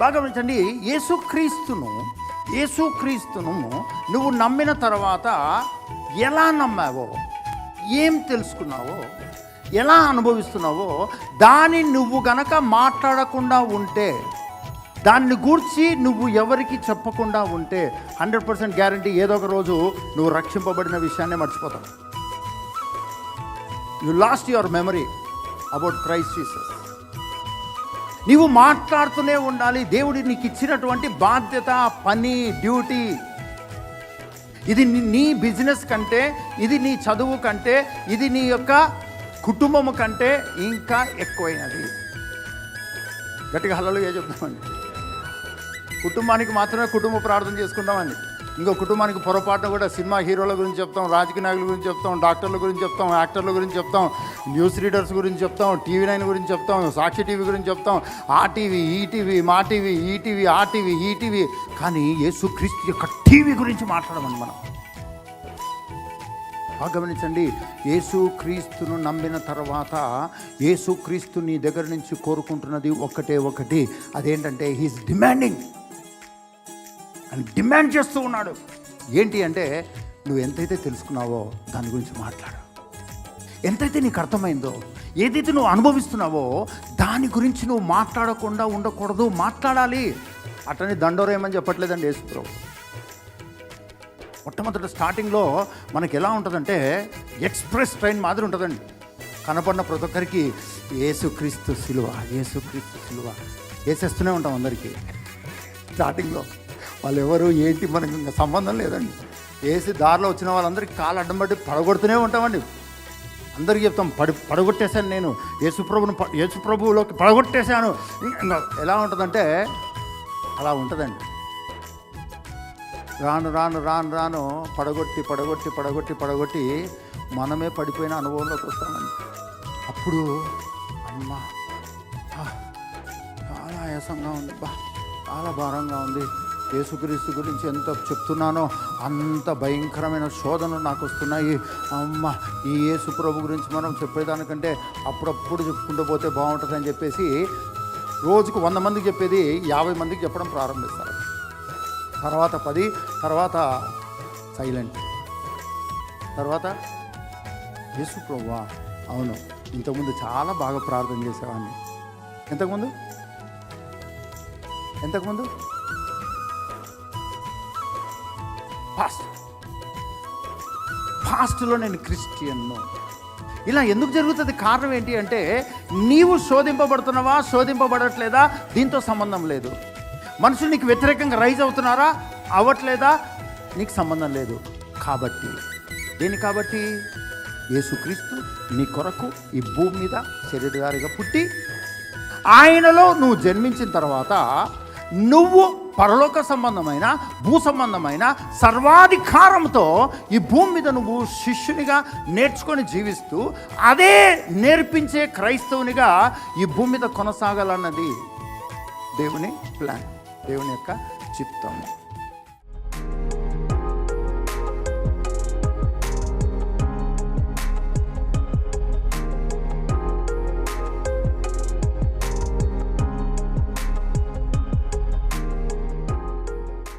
బాగా గమనించండి యేసుక్రీస్తును యేసుక్రీస్తును నువ్వు నమ్మిన తర్వాత ఎలా నమ్మావో ఏం తెలుసుకున్నావో ఎలా అనుభవిస్తున్నావో దాన్ని నువ్వు గనక మాట్లాడకుండా ఉంటే దాన్ని గూర్చి నువ్వు ఎవరికి చెప్పకుండా ఉంటే హండ్రెడ్ పర్సెంట్ గ్యారంటీ ఏదో ఒక రోజు నువ్వు రక్షింపబడిన విషయాన్నే మర్చిపోతావు. You lost your memory about Christ Jesus నీవు మాట్లాడుతూనే ఉండాలి. దేవుడి నీకు ఇచ్చినటువంటి బాధ్యత పని డ్యూటీ. ఇది నీ- బిజినెస్ కంటే ఇది నీ చదువు కంటే ఇది నీ యొక్క కుటుంబము కంటే ఇంకా ఎక్కువైనది. గట్టిగా హల్లలో ఏ చెప్తామండి కుటుంబానికి మాత్రమే కుటుంబ ప్రార్థన చేసుకుంటామండి ఇంకో కుటుంబానికి పొరపాటున కూడా సినిమా హీరోల గురించి చెప్తాం రాజకీయ నాయకుల గురించి చెప్తాం డాక్టర్ల గురించి చెప్తాం యాక్టర్ల గురించి చెప్తాం న్యూస్ రీడర్స్ గురించి చెప్తాం టీవీ నైన్ గురించి చెప్తాం సాక్షి టీవీ గురించి చెప్తాం ఆ టీవీ ఈ టీవీ మా టీవీ ఈ టీవీ ఆ టీవీ ఈ టీవీ. కానీ యేసుక్రీస్తు యొక్క టీవీ గురించి మాట్లాడమని మనం. బాగా గమనించండి యేసుక్రీస్తును నమ్మిన తర్వాత యేసుక్రీస్తు నీ దగ్గర నుంచి కోరుకుంటున్నది ఒక్కటే ఒకటి. అదేంటంటే హీస్ డిమాండింగ్ అని డిమాండ్ చేస్తూ ఉన్నాడు. ఏంటి అంటే నువ్వు ఎంతైతే తెలుసుకున్నావో దాని గురించి మాట్లాడు. ఎంతైతే నీకు అర్థమైందో ఏదైతే నువ్వు అనుభవిస్తున్నావో దాని గురించి నువ్వు మాట్లాడకుండా ఉండకూడదు మాట్లాడాలి. అట్లని దండోరేమని చెప్పట్లేదండి యేసుప్రభు. మొట్టమొదటి స్టార్టింగ్లో మనకి ఎలా ఉంటుందంటే ఎక్స్ప్రెస్ ట్రైన్ మాదిరి ఉంటుందండి. కనపడిన ప్రతి ఒక్కరికి ఏసుక్రీస్తు సిలువ ఏసుక్రీస్తు సిలువ. వేసేస్తూనే ఉంటాం అందరికీ. స్టార్టింగ్లో. వాళ్ళు ఎవరు ఏంటి మనకి ఇంకా సంబంధం లేదండి. వేసి దారిలో వచ్చిన వాళ్ళందరికీ కాలు అడ్డం పట్టి పడగొడుతూనే ఉంటామండి. అందరికీ చెప్తాం పడి పడగొట్టేశాను నేను. యేసుప్రభుని ప- యేసుప్రభువులోకి పడగొట్టేశాను. ఎలా ఉంటుందంటే అలా ఉంటుందండి. రాను రాను రాను రాను పడగొట్టి పడగొట్టి పడగొట్టి పడగొట్టి మనమే పడిపోయిన అనుభవంలోకి వస్తామండి. అప్పుడు అమ్మ చాలా ఆయాసంగా ఉంది బా చాలా భారంగా ఉంది. యేసుక్రీస్తు గురించి ఎంత చెప్తున్నానో అంత భయంకరమైన శోధనలు నాకు వస్తున్నాయి. అమ్మ ఈ యేసు ప్రభు గురించి మనం చెప్పేదానికంటే అప్పుడప్పుడు చెప్పుకుంటూ పోతే బాగుంటుందని చెప్పేసి రోజుకు వంద మందికి చెప్పేది యాభై మందికి చెప్పడం ప్రారంభిస్తారు. తర్వాత పది తర్వాత సైలెంట్. తర్వాత యేసు ప్రభువా అవును ఇంతకుముందు చాలా బాగా ప్రార్థన చేసేవాడిని. ఎంతకుముందు? ఎంతకుముందు? ఫాస్ట్ ఫాస్ట్లో నేను క్రిస్టియన్ను. ఇలా ఎందుకు జరుగుతుంది కారణం ఏంటి అంటే నీవు శోధింపబడుతున్నావా శోధింపబడట్లేదా? దీంతో సంబంధం లేదు. మనుషులు నీకు వ్యతిరేకంగా రైజ్ అవుతున్నారా? అవ్వట్లేదా? నీకు సంబంధం లేదు. కాబట్టి దేని కాబట్టి? యేసుక్రీస్తు నీ కొరకు ఈ భూమి మీద శరీరగారిగా పుట్టి ఆయనలో నువ్వు జన్మించిన తర్వాత నువ్వు పరలోక సంబంధమైన భూ సంబంధమైన సర్వాధికారంతో ఈ భూమి మీద నువ్వు శిష్యునిగా నేర్చుకొని జీవిస్తూ అదే నేర్పించే క్రైస్తవునిగా ఈ భూమి మీద కొనసాగాలన్నది దేవుని ప్లాన్ దేవుని యొక్క చిత్తం.